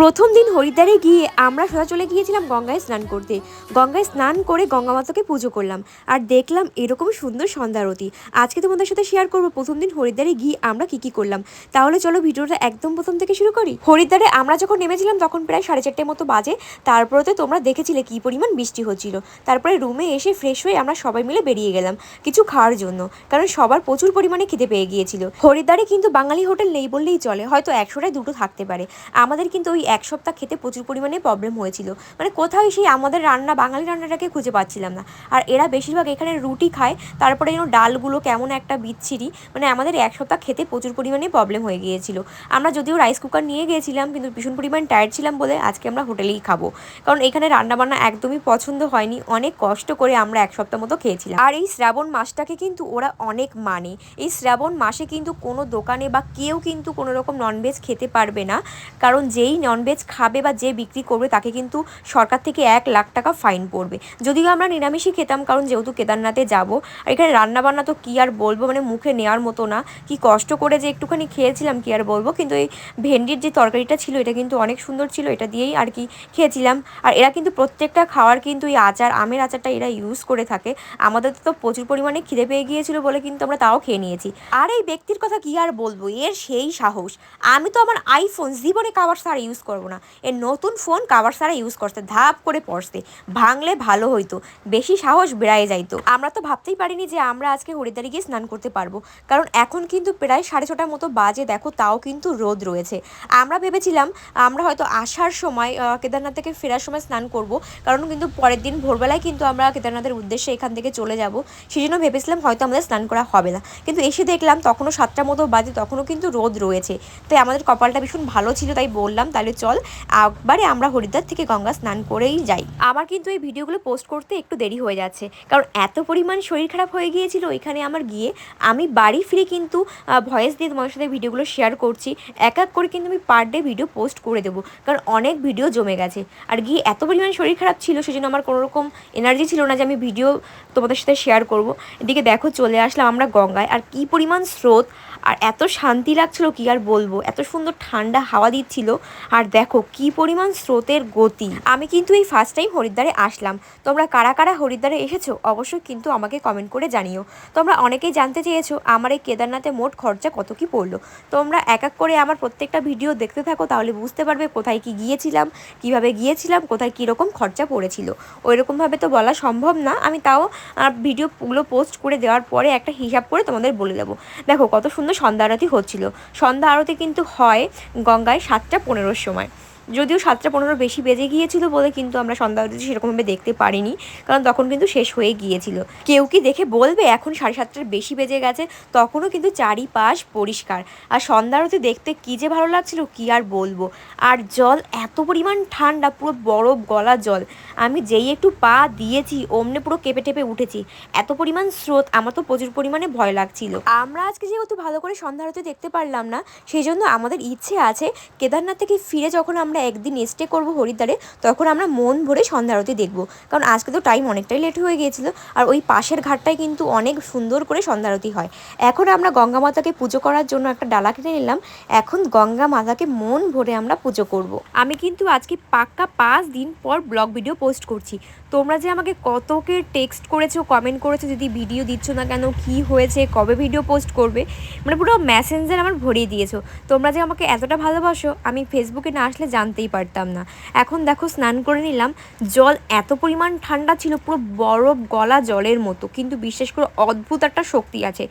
প্রথম দিন হরিদ্বারে গিয়ে আমরা সোজা চলে গিয়েছিলাম গঙ্গায় স্নান করতে। গঙ্গায় স্নান করে গঙ্গা মাতাকে পুজো করলাম। আর দেখলাম এরকম সুন্দর সন্ধ্যারতি। আজকে তোমাদের সাথে শেয়ার করব প্রথম দিন হরিদ্বারে গিয়ে আমরা কি কি করলাম। তাহলে চলো ভিডিওটা একদম প্রথম থেকে শুরু করি। হরিদ্বারে আমরা যখন নেমেছিলাম তখন প্রায় সাড়ে চারটের মতো বাজে। তারপরে তো তোমরা দেখেছিলে কি পরিমাণ বৃষ্টি হচ্ছিল। তারপরে রুমে এসে ফ্রেশ হয়ে আমরা সবাই মিলে বেরিয়ে গেলাম কিছু খাওয়ার জন্য। কারণ সবার প্রচুর পরিমাণে খিদে পেয়ে গিয়েছিল। হরিদ্বারে কিন্তু বাঙালি হোটেল নেই বললেই চলে। হয়তো একশোটায় দুটো থাকতে পারে। আমাদের কিন্তু ওই এক সপ্তাহ খেতে প্রচুর পরিমাণে প্রবলেম হয়েছিল। মানে কোথাও সেই আমাদের রান্না, বাঙালি রান্নাটাকে খুঁজে পাচ্ছিলাম না। আর এরা বেশিরভাগ এখানে রুটি খায়, তারপরে যেন ডালগুলো কেমন একটা বিচ্ছিরি মানে আমাদের এক সপ্তাহ খেতে প্রচুর পরিমাণে প্রবলেম হয়ে গিয়েছিল। আমরা যদিও রাইস কুকার নিয়ে গিয়েছিলাম, কিন্তু ভীষণ পরিমাণ টায়ার্ড ছিলাম বলে আজকে আমরা হোটেলেই খাব। কারণ এখানে রান্নাবান্না একদমই পছন্দ হয়নি, অনেক কষ্ট করে আমরা এক সপ্তাহ মতো খেয়েছিলাম। আর এই শ্রাবণ মাসটাকে কিন্তু ওরা অনেক মানে। এই শ্রাবণ মাসে কিন্তু কোনো দোকানে বা কেউ কিন্তু কোনো রকম ননভেজ খেতে পারবে না। কারণ যেই ননভেজ খাবে বা যে বিক্রি করবে তাকে কিন্তু সরকার থেকে এক লাখ টাকা ফাইন পড়বে। যদিও আমরা নিরামিষই খেতাম, কারণ যেহেতু কেদারনাথে যাব, আর এখানে রান্নাবান্না তো কী আর বলব মানে মুখে নেওয়ার মতো না। কি কষ্ট করে যে একটুখানি খেয়েছিলাম কি আর বলব, কিন্তু এই ভেন্ডির যে তরকারিটা ছিল, এটা কিন্তু অনেক সুন্দর ছিল, এটা দিয়েই আর কি খেয়েছিলাম। আর এরা কিন্তু প্রত্যেকটা খাওয়ার কিন্তু এই আচার, আমের আচারটা এরা ইউজ করে থাকে। আমাদের তো প্রচুর পরিমাণে খিদে পেয়ে গিয়েছিল বলে কিন্তু আমরা তাও খেয়ে নিয়েছি। আর এই ব্যক্তির কথা কি আর বলব? এর সেই সাহস। আমি তো আমার আইফোন জীবনে কাবার সার ইউজ করব না। এর নতুন ফোন কাবার সারা ইউজ করতে ধাপ করে পড়তে ভাঙলে ভালো হইতো, বেশি সাহস বেড়ায় যাইতো। আমরা তো ভাবতেই পারিনি যে আমরা আজকে হরিদ্বারে গিয়ে স্নান করতে পারব। কারণ এখন কিন্তু প্রায় সাড়ে ছটার মতো বাজে, দেখো তাও কিন্তু রোদ রয়েছে। আমরা ভেবেছিলাম, আমরা হয়তো আসার সময় কেদারনাথ থেকে ফেরার সময় স্নান করব। কারণ কিন্তু পরের দিন ভোরবেলায় কিন্তু আমরা কেদারনাথের উদ্দেশ্যে এখান থেকে চলে যাব। সেই জন্য ভেবেছিলাম হয়তো আমাদের স্নান করা হবে না। কিন্তু এসে দেখলাম তখনও সাতটার মতো বাজে, তখনও কিন্তু রোদ রয়েছে। তাই আমাদের কপালটা ভীষণ ভালো ছিল, তাই বললাম, তাহলে চল। একবারে আমরা হরিদ্বার থেকে গঙ্গা স্নান করেই যাই। আমার কিন্তু এই ভিডিওগুলো পোস্ট করতে একটু দেরি হয়ে যাচ্ছে। কারণ এত পরিমাণ শরীর খারাপ হয়ে গিয়েছিল ওইখানে আমার গিয়ে আমি বাড়ি ফিরে কিন্তু ভয়েস দিয়ে তোমার সাথে ভিডিওগুলো শেয়ার করছি। এক এক করে কিন্তু আমি পার ডে ভিডিও পোস্ট করে দেবো। কারণ অনেক ভিডিও জমে গেছে। আর গিয়ে এত পরিমাণ শরীর খারাপ ছিল সেজন্য আমার কোনো রকম এনার্জি ছিল না যে আমি ভিডিও তোমাদের সাথে শেয়ার করব। এদিকে দেখো চলে আসলাম আমরা গঙ্গায়। আর কি পরিমাণ স্রোত আর এত শান্তি লাগছিল কি আর বলব? এত সুন্দর ঠান্ডা হাওয়া দিচ্ছিল। আর দেখো কি পরিমাণ স্রোতের গতি। আমি কিন্তু এই ফার্স্ট টাইম হরিদ্বারে আসলাম। তোমরা কারা কারা হরিদ্বারে এসেছ অবশ্যই কিন্তু আমাকে কমেন্ট করে জানিও। তোমরা অনেকেই জানতে চেয়েছো আমার এই কেদারনাথে মোট খরচা কত কি পড়ল। তোমরা এক এক করে আমার প্রত্যেকটা ভিডিও দেখতে থাকো, তাহলে বুঝতে পারবে কোথায় কি গিয়েছিলাম, কীভাবে গিয়েছিলাম, কোথায় কীরকম খরচা পড়েছিল। ওই রকমভাবে তো বলা সম্ভব না। আমি তাও ভিডিওগুলো পোস্ট করে দেওয়ার পরে একটা হিসাব করে তোমাদের বলে দেবো। দেখো কত সুন্দর সন্ধ্যা আরতি হচ্ছিল। সন্ধ্যা আরতি কিন্তু হয় গঙ্গায় সাতটা পনেরোর সময়। যদিও সাতটা পনেরো বেশি বেজে গিয়েছিল বলে কিন্তু আমরা সন্ধ্যা আরতি সেরকমভাবে দেখতে পারিনি, কারণ তখন কিন্তু শেষ হয়ে গিয়েছিল। কেউ কি দেখে বলবে এখন সাড়ে সাতটার বেশি বেজে গেছে? তখনও কিন্তু চারিপাশ পরিষ্কার। আর সন্ধ্যা আরতি দেখতে কী যে ভালো লাগছিল, কি আর বলব? আর জল, এত পরিমাণ ঠান্ডা, পুরো বরফ গলা জল। আমি যেই একটু পা দিয়েছি, অমনে পুরো কেঁপে টেপে উঠেছি। এত পরিমাণ স্রোত, আমার তো প্রচুর পরিমাণে ভয় লাগছিল। আমরা আজকে যেহেতু ভালো করে সন্ধ্যা আরতি দেখতে পারলাম না, সেই জন্য আমাদের ইচ্ছে আছে কেদারনাথ থেকে ফিরে যখন আমরা একদিন স্টে করব হরিদ্বারে, তখন আমরা মন ভরে সন্ধ্যা আরতি দেখব। কারণ আজকে তো টাইম অনেকটাই লেট হয়ে গিয়েছিল, আর ওই পাশের ঘাটটায় কিন্তু অনেক সুন্দর করে সন্ধ্যা আরতি হয়। এখন আমরা গঙ্গা মাতাকে পুজো করার জন্য একটা ডালা কিনে নিলাম, এখন গঙ্গা মাতাকে মন ভরে আমরা পুজো করব। আমি কিন্তু আজকে পাক্কা পাঁচ দিন পর ব্লগ ভিডিও পোস্ট করছি। তোমরা যে আমাকে কতকে টেক্সট করেছ কমেন্ট করেছ, যদি ভিডিও দিচ্ছ না কেন, কি হয়েছে, কবে ভিডিও পোস্ট করবে মানে পুরো মেসেঞ্জার আমার ভরিয়ে দিয়েছ। তোমরা যে আমাকে এতটা ভালোবাসো, আমি ফেসবুকে না আসলে জানতেই পারতাম না। এখন দেখো স্নান করে নিলাম, জল এত পরিমাণ ঠান্ডা ছিল, পুরো বরফ গলা জলের মতো, কিন্তু বিশেষ করে অদ্ভুত একটা শক্তি আছে।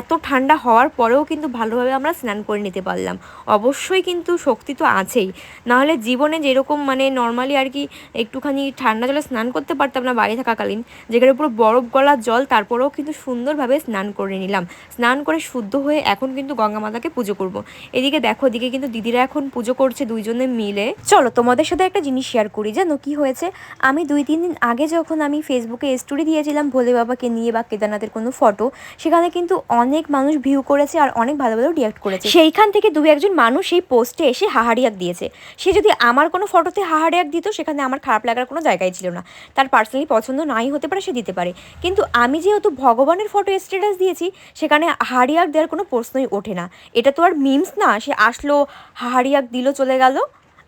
এত ঠান্ডা হওয়ার পরেও কিন্তু ভালোভাবে আমরা স্নান করে নিতে পারলাম। অবশ্যই কিন্তু শক্তি তো আছেই। নাহলে জীবনে যেরকম মানে নর্মালি আর কি একটুখানি ঠান্ডা জলে স্নান করতে পারতাম না বাড়ি থাকাকালীন, যেখানে পুরো বরফ গলা জল, তারপরেও কিন্তু সুন্দরভাবে স্নান করে নিলাম। স্নান করে শুদ্ধ হয়ে এখন কিন্তু গঙ্গা মাতাকে পুজো করব। এদিকে দেখো, এদিকে কিন্তু দিদিরা এখন পুজো করছে দুইজনে মিলে। চলো, তোমাদের সাথে একটা জিনিস শেয়ার করি, জানো কি হয়েছে? আমি দুই, তিন দিন আগে যখন আমি ফেসবুকে স্টোরি দিয়েছিলাম ভোলে বাবাকে নিয়ে বা কেদারনাথের কোনো ফটো সেখানে কিন্তু অনেক মানুষ ভিউ করেছে আর অনেক ভালো ভালো রিয়াক্ট করেছে। সেইখান থেকে দু, একজন মানুষ সেই পোস্টে এসে হাহারিয়াক দিয়েছে। সে যদি আমার কোনো ফটোতে হাহারিয়াক দিত, সেখানে আমার খারাপ লাগার কোনো জায়গায় ছিল না। তার পার্সোনালি পছন্দ নাই হতে পারে, সে দিতে পারে। কিন্তু আমি যেহেতু ভগবানের ফটো স্ট্যাটাস দিয়েছি, সেখানে হাহারিয়াক দেওয়ার কোনো প্রশ্নই ওঠে না। এটা তো আর মিমস না, সে আসলো হাহারিয়াক দিল, চলে গেল।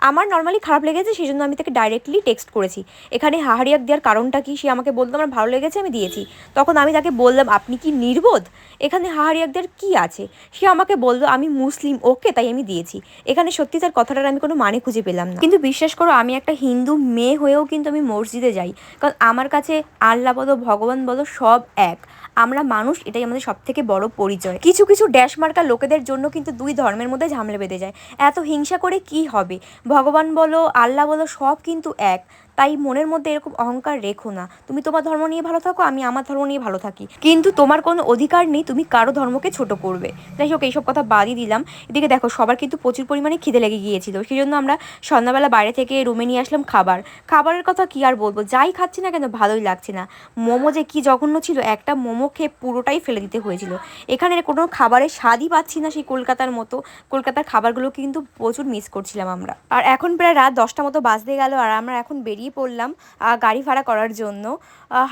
আমার নর্মালি খারাপ লেগেছে সেই জন্য আমি তাকে ডাইরেক্টলি টেক্সট করেছি। এখানে হাহারিয়াক দেওয়ার কারণটা কি, সে আমাকে বলতো, আমার ভালো লেগেছে, আমি দিয়েছি। তখন আমি তাকে বললাম, আপনি কি নির্বোধ? এখানে হাহারিয়াক দেওয়ার কী আছে? সে আমাকে বলল, আমি মুসলিম, ওকে, তাই আমি দিয়েছি। এখানে সত্যি তার কথাটার আমি কোনো মানে খুঁজে পেলাম না। কিন্তু বিশ্বাস করো, আমি একটা হিন্দু মেয়ে হয়েও কিন্তু আমি মসজিদে যাই। কারণ আমার কাছে আল্লাহ বলো, ভগবান বলো, সব এক। আমরা মানুষ, এটাই আমাদের সব থেকে বড় পরিচয়। কিছু কিছু ড্যাশ মার্কা লোকেদের জন্য কিন্তু দুই ধর্মের মধ্যে ঝামেলা বেঁধে যায়। এত হিংসা করে কি হবে? ভগবান বলো, আল্লাহ বলো, সব কিন্তু এক। তাই মনের মধ্যে এরকম অহংকার রেখো না। তুমি তোমার ধর্ম নিয়ে ভালো থাকো, আমি আমার ধর্ম নিয়ে ভালো থাকি। কিন্তু তোমার কোনো অধিকার নেই, তুমি কারও ধর্মকে ছোট করবে। যাই হোক, এইসব কথা বাদই দিলাম। এদিকে দেখো, সবার কিন্তু প্রচুর পরিমাণে খিদে লেগে গিয়েছিল। সেই জন্য আমরা সন্ধ্যাবেলা বাইরে থেকে রুমে নিয়ে আসলাম খাবার। খাবারের কথা কি আর বলব? যাই খাচ্ছি না কেন, ভালোই লাগছে না। মোমো যে কি জঘন্য ছিল, একটা মোমো খেয়ে পুরোটাই ফেলে দিতে হয়েছিল। এখানে কোনো খাবারের স্বাদই পাচ্ছি না সেই কলকাতার মতো। কলকাতার খাবারগুলো কিন্তু প্রচুর মিস করছিলাম আমরা। আর এখন প্রায় রাত দশটা মতো বাজতে গেল, আর আমরা এখন বেরিয়ে পড়লাম গাড়ি ভাড়া করার জন্য।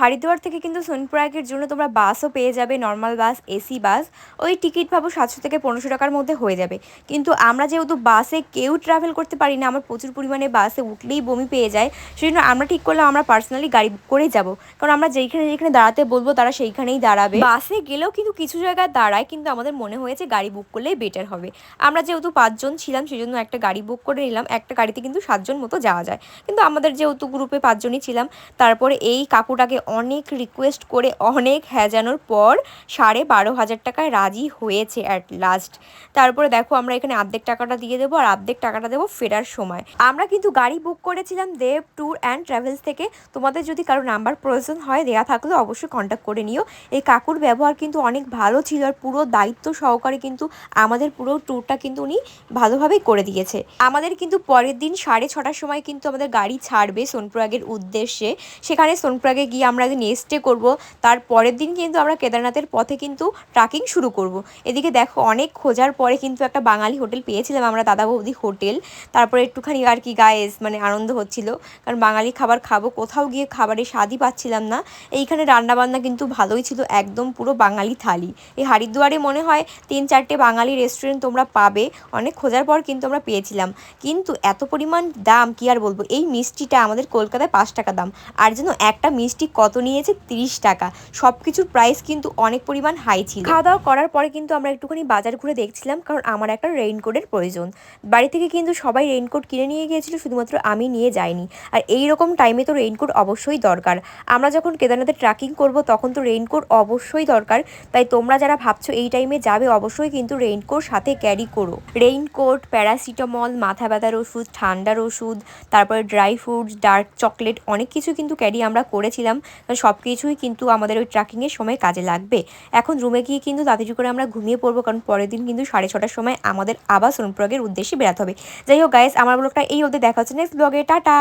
হরিদ্বার থেকে কিন্তু সোনপ্রয়াগের জন্য তোমরা বাসও পেয়ে যাবে নর্মাল বাস এসি বাস ওই টিকিট পাবো সাতশো থেকে পনেরোশো টাকার মধ্যে হয়ে যাবে। কিন্তু আমরা যেহেতু বাসে কেউ ট্রাভেল করতে পারি না, আমার প্রচুর পরিমাণে বাসে উঠলেই বমি পেয়ে যায় সেই জন্য আমরা ঠিক করলাম আমরা পার্সোনালি গাড়ি বুক করেই যাব। কারণ আমরা যেইখানে যেখানে দাঁড়াতে বলব তারা সেইখানেই দাঁড়াবে। বাসে গেলেও কিন্তু কিছু জায়গায় দাঁড়ায়, কিন্তু আমাদের মনে হয়েছে গাড়ি বুক করলেই বেটার হবে। আমরা যেহেতু পাঁচজন ছিলাম সেই জন্য একটা গাড়ি বুক করে নিলাম, একটা গাড়িতে কিন্তু সাতজন মতো যাওয়া যায়। কিন্তু আমাদের যেহেতু গ্রুপে পাঁচজনই ছিলাম। তারপরে এই কাকুটাকে অনেক রিকোয়েস্ট করে অনেক হ্যাজানোর পর সাড়ে বারো হাজার টাকায় রাজি হয়েছে অ্যাট লাস্ট তারপরে দেখো আমরা এখানে আর্ধেক টাকাটা দিয়ে দেবো আর অর্ধেক টাকাটা দেবো ফেরার সময়। আমরা কিন্তু গাড়ি বুক করেছিলাম দেব ট্যুর অ্যান্ড ট্রাভেলস থেকে। তোমাদের যদি কারও নাম্বার প্রয়োজন হয় দেওয়া থাকলে অবশ্যই কন্ট্যাক্ট করে নিও। এই কাকুর ব্যবহার কিন্তু অনেক ভালো ছিল আর পুরো দায়িত্ব সহকারে কিন্তু আমাদের পুরো ট্যুরটা কিন্তু উনি ভালোভাবেই করে দিয়েছে। আমাদের কিন্তু পরের দিন সাড়ে ছটার সময় কিন্তু আমাদের গাড়ি ছাড়বে সোনপ্রয়াগের উদ্দেশ্যে। সেখানে সোনপ্রয়াগে গিয়ে আমরা একদিন স্টে করব, তার পরের দিন কিন্তু আমরা কেদারনাথের পথে কিন্তু ট্রাকিং শুরু করব। এদিকে দেখো, অনেক খোঁজার পরে কিন্তু একটা বাঙালি হোটেল পেয়েছিলাম আমরা দাদা বৌদি হোটেল। তারপরে একটুখানি আর কি গায়েস মানে আনন্দ হচ্ছিল। কারণ বাঙালি খাবার খাব, কোথাও গিয়ে খাবারের স্বাদই পাচ্ছিলাম না। এইখানে রান্নাবান্না কিন্তু ভালোই ছিল, একদম পুরো বাঙালি থালি। এই হারিদ্বারে মনে হয় তিন চারটে বাঙালি রেস্টুরেন্ট তোমরা পাবে। অনেক খোঁজার পর কিন্তু আমরা পেয়েছিলাম। কিন্তু এত পরিমাণ দাম, কি আর বলব? এই মিষ্টিটা আমাদের কলকাতায় পাঁচ টাকা দাম। আর যেন একটা মিষ্টি কত নিয়েছে? তিরিশ টাকা। সব কিছুর প্রাইস কিন্তু অনেক পরিমাণ হাই ছিল। খাওয়া দাওয়া করার পরে কিন্তু আমরা একটুখানি বাজার ঘুরে দেখছিলাম, কারণ আমার একটা রেইনকোটের প্রয়োজন। বাড়ি থেকে কিন্তু সবাই রেইনকোট কিনে নিয়ে গিয়েছিল, শুধুমাত্র আমি নিয়ে যাইনি। আর এই রকম টাইমে তো রেইনকোট অবশ্যই দরকার। আমরা যখন কেদারনাথে ট্রাকিং করব, তখন তো রেইনকোট অবশ্যই দরকার। তাই তোমরা যারা ভাবছ এই টাইমে যাবে, অবশ্যই কিন্তু রেইনকোট সাথে ক্যারি করো। রেইনকোট প্যারাসিটামল মাথা ব্যথার ওষুধ, ঠান্ডার ওষুধ, তারপরে ড্রাই ফ্রুটস ডার্ক চকলেট অনেক কিছু কিন্তু ক্যারি আমরা করেছিলাম। সব কিছুই কিন্তু আমাদের ওই ট্রাকিংয়ের সময় কাজে লাগবে। এখন রুমে গিয়ে কিন্তু তাড়াতাড়ি করে আমরা ঘুমিয়ে পড়ব, কারণ পরের দিন কিন্তু সাড়ে ছটার সময় আমাদের আবার সোনপ্রয়োগের উদ্দেশ্যে বেরাতে হবে। যাই হোক গাইস আমার ব্লগটা এই অবধি দেখা হচ্ছে নেক্সট ব্লগে টাটা!